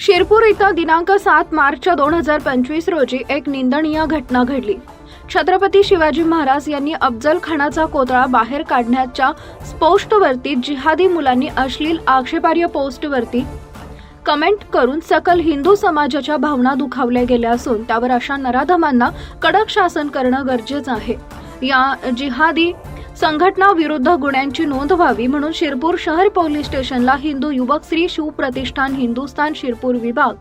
शिरपूर इथं दिनांक सात मार्च दोन हजार पंचवीस रोजी एक निंदनीय घटना घडली. छत्रपती शिवाजी महाराज यांनी अफजल खानाचा कोतळा बाहेर काढण्याच्या पोस्टवरती जिहादी मुलांनी अश्लील आक्षेपार्ह पोस्टवरती कमेंट करून सकल हिंदू समाजाच्या भावना दुखावल्या गेल्या असून त्यावर अशा नराधमांना कडक शासन करणं गरजेचं आहे. या जिहादी संघटना विरुद्ध गुन्ह्यांची नोंद व्हावी म्हणून शिरपूर शहर पोलीस स्टेशनला हिंदू युवक श्री शिवप्रतिष्ठान हिंदुस्थान शिरपूर विभाग.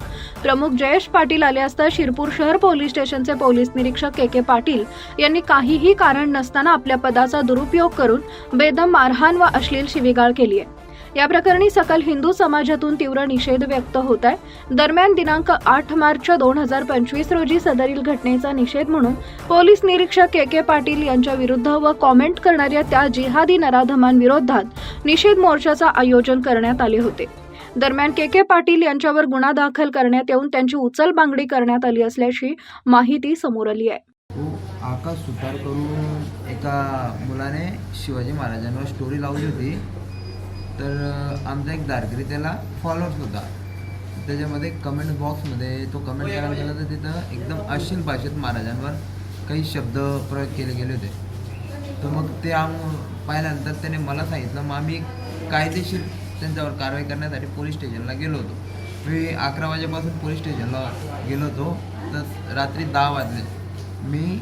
प्रमुख जयेश पाटील आले असता शिरपूर शहर पोलीस स्टेशनचे पोलीस निरीक्षक के के पाटील यांनी काहीही कारण नसताना आपल्या पदाचा दुरुपयोग करून बेदम मारहाण व अश्लील शिवीगाळ केली आहे या प्रकरणी सकल हिंदू समाजातून तीव्र निषेध व्यक्त होत आहे. दरम्यान दिनांक आठ मार्च दोन हजार पंचवीस रोजी सदरील घटनेचा निषेध म्हणून पोलीस निरीक्षक के के पाटील यांच्या विरुद्ध व कॉमेंट करणाऱ्या त्या जिहादी नराधमांविरोधात निषेध मोर्चाचं आयोजन करण्यात आले होते. दरम्यान के के पाटील यांच्यावर गुन्हा दाखल करण्यात येऊन त्यांची उचलबांगडी करण्यात आली असल्याची माहिती समोर आली आहे. आकाश सुतार करून एका मुलाने शिवाजी महाराजांवर स्टोरी लावली होती. तर आमचा एक दारगिरी त्याला फॉलोअर्स होता. त्याच्यामध्ये कमेंट बॉक्समध्ये तो कमेंट करायला गेला तर तिथं एकदम अश्लील भाषेत महाराजांवर काही शब्द प्रयोग केले गेले होते. तर मग ते आम पाहिल्यानंतर त्याने मला सांगितलं मग आम्ही कायदेशीर त्यांच्यावर कारवाई करण्यासाठी पोलीस स्टेशनला गेलो होतो. मी अकरा वाजेपासून पोलीस स्टेशनला गेलो होतो. तर रात्री दहा वाजले. मी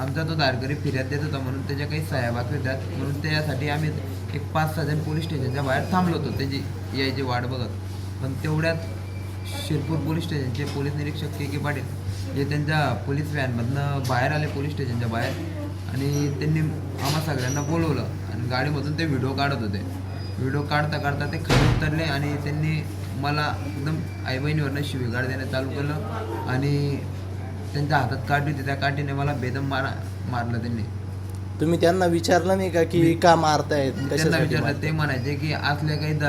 आमचा तो दारकरी फिर्याद देत होता म्हणून त्याच्या काही सह्या होत्या म्हणून त्यासाठी आम्ही एक पाच सहा जण पोलीस स्टेशनच्या बाहेर थांबलो होतो. त्याची यायची वाट बघत. पण तेवढ्यात शिरपूर पोलीस स्टेशनचे पोलीस निरीक्षक के के पाटील हे त्यांच्या पोलीस व्हॅनमधनं बाहेर आले पोलीस स्टेशनच्या बाहेर आणि त्यांनी आम्हा सगळ्यांना बोलवलं आणि गाडीमधून ते व्हिडिओ काढत होते. व्हिडिओ काढता काढता ते खाली उतरले आणि त्यांनी मला एकदम आई बहिणीवरनं शिवीगाळ देणं चालू केलं आणि त्यांच्या हातात काठी होती. त्या काठीने मला बेदम मारा मारलं त्यांनी. तुम्ही त्यांना विचारलं नाही का की का मारतायत त्यांना कशासाठी विचारलं ते? म्हणायचे की असले काही द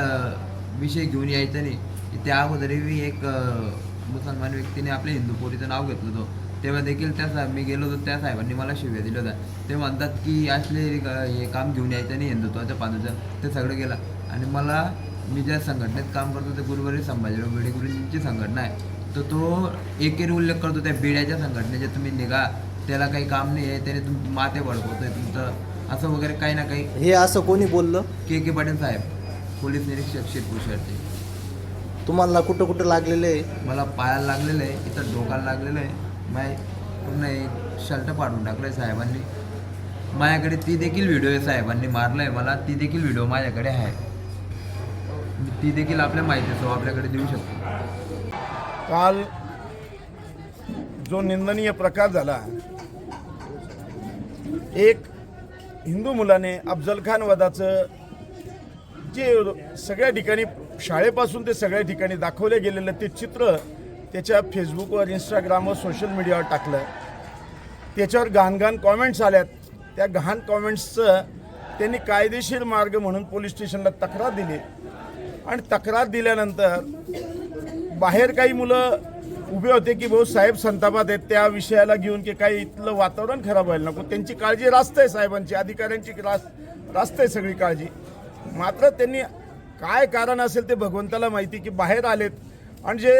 विषय घेऊन यायचं नाही. त्या अगोदरही एक अं, मुसलमान व्यक्तीने आपल्या हिंदू पोरीचं नाव घेतलं होतं. तेव्हा देखील त्या साहेब मी गेलो होतो त्या साहेबांनी मला शिव्या दिल्या होत्या. ते म्हणतात की असले हे काम घेऊन यायचं नाही हिंदुत्वाच्या पानाचं ते सगळं गेलं. आणि मला मी ज्या संघटनेत काम करतो ते गुरुवारी संभाजीराव बेडे गुरुजींची संघटना आहे. तर तो एकेरी उल्लेख करतो त्या बेड्याच्या संघटनेचे तुम्ही निघा. त्याला काही काम नाही आहे त्याने तुम माते बळकवतोय तुमचं असं वगैरे काही ना काही. हे असं कोणी बोललं? के के पाटील साहेब पोलीस निरीक्षक शिरपूर शहरचे तुम्हाला कुठं कुठं लागलेलं आहे? मला पायाला लागलेलं आहे इथं डोकाला लागलेलं आहे. माय पूर्ण एक शर्ट पाडून टाकलं आहे साहेबांनी. माझ्याकडे ती देखील व्हिडिओ आहे साहेबांनी मारलं आहे मला ती देखील व्हिडिओ माझ्याकडे आहे. मी ती देखील आपल्या माहितीसह आपल्याकडे देऊ शकतो. काल जो निंदनीय प्रकार झाला एक हिंदू मुलाने अफजल खान वधाचं जे सगळ्या ठिकाणी शाळेपासून ते सगळ्या ठिकाणी दाखवले गेलेलं ते चित्र त्याच्या फेसबुकवर इंस्टाग्रामवर सोशल मीडियावर टाकलं. त्याच्यावर घाण घाण कॉमेंट्स आल्यात. त्या घाण कॉमेंट्सचं त्यांनी कायदेशीर मार्ग म्हणून पोलीस स्टेशनला तक्रार दिली. आणि तक्रार दिल्यानंतर बाहेर काही मुलं उभे होते की भाऊ साहेब संतापात आहेत त्या विषयाला घेऊन की काही इथलं वातावरण खराब व्हायला नको. त्यांची काळजी रास्त आहे साहेबांची अधिकाऱ्यांची रास रास्त आहे सगळी काळजी. मात्र त्यांनी काय कारण असेल ते भगवंताला माहिती की बाहेर आलेत. आणि जे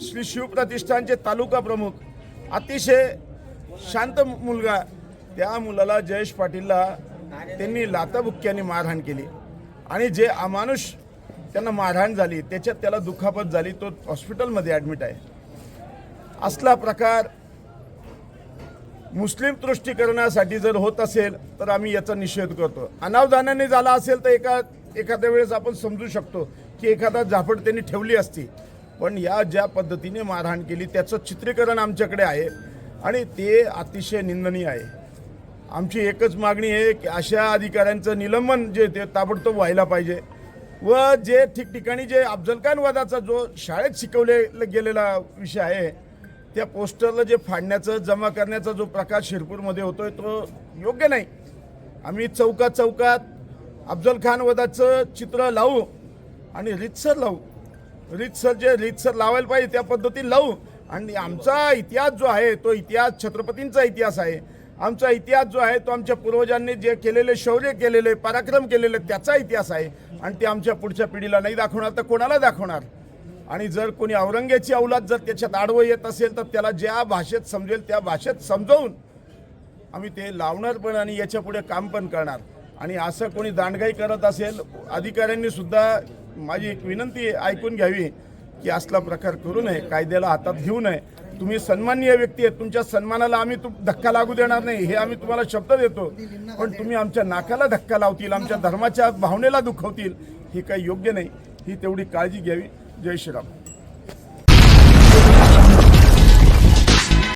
श्री शिवप्रतिष्ठानचे तालुका प्रमुख अतिशय शांत मुलगा त्या मुलाला जयेश पाटीलला त्यांनी लाताभुक्क्यांनी मारहाण केली. आणि जे अमानुष त्यांना मारहाण झाली त्याच्यात त्याला दुखापत झाली तो हॉस्पिटलमध्ये ॲडमिट आहे. असला प्रकार मुस्लिम तुष्टीकरणासाठी जर होत असेल तर आम्ही याचा निषेध करतो. अनावधानाने झाला असेल तर एका एखाद्या वेळेस आपण समजू शकतो की एखादा झापड त्यांनी ठेवली असती. पण या ज्या पद्धतीने मारहाण केली त्याचं चित्रीकरण आमच्याकडे आहे आणि ते अतिशय निंदनीय आहे. आमची एकच मागणी आहे की अशा अधिकाऱ्यांचं निलंबन जे ते ताबडतोब व्हायला पाहिजे व जे ठिकठिकाणी जे अफजल खान वादाचा जो शाळेत शिकवले गेलेला विषय आहे त्या पोस्टरला जे फाडण्याचं जमा करण्याचा जो प्रकार शिरपूरमध्ये होतोय तो योग्य नाही. आम्ही चौकात चौकात अफजल खान वदाचं चित्र लावू आणि रितसर लावू. रितसर जे रितसर लावायला पाहिजे त्या पद्धतीने लावू. आणि आमचा इतिहास जो आहे तो इतिहास छत्रपतींचा इतिहास आहे. आमचा इतिहास जो आहे तो आमच्या पूर्वजांनी जे केलेले शौर्य केलेले पराक्रम केलेले त्याचा इतिहास आहे. आणि ते आमच्या पुढच्या पिढीला नाही दाखवणार तर कोणाला दाखवणार? आणि जर कोणी औरंगाची अवलाद जर त्याच्यात आडवं येत असेल तर त्याला ज्या भाषेत समजेल त्या भाषेत समजावून आम्ही ते लावणार पण आणि याच्यापुढे काम पण करणार. आणि असं कोणी दांडगाई करत असेल अधिकाऱ्यांनी सुद्धा माझी एक विनंती आहे, ऐकून घ्यावी की असला प्रकार करू नये कायद्याला हातात घेऊ नये. तुम्ही सन्माननीय व्यक्ती आहेत तुमच्या सन्मानाला आम्ही तुम धक्का लागू देणार नाही हे आम्ही तुम्हाला शब्द देतो. पण तुम्ही आमच्या नाकाला धक्का लावतील आमच्या धर्माच्या भावनेला दुखवतील हे काही योग्य नाही. ही तेवढी काळजी घ्यावी. जय श्रीराम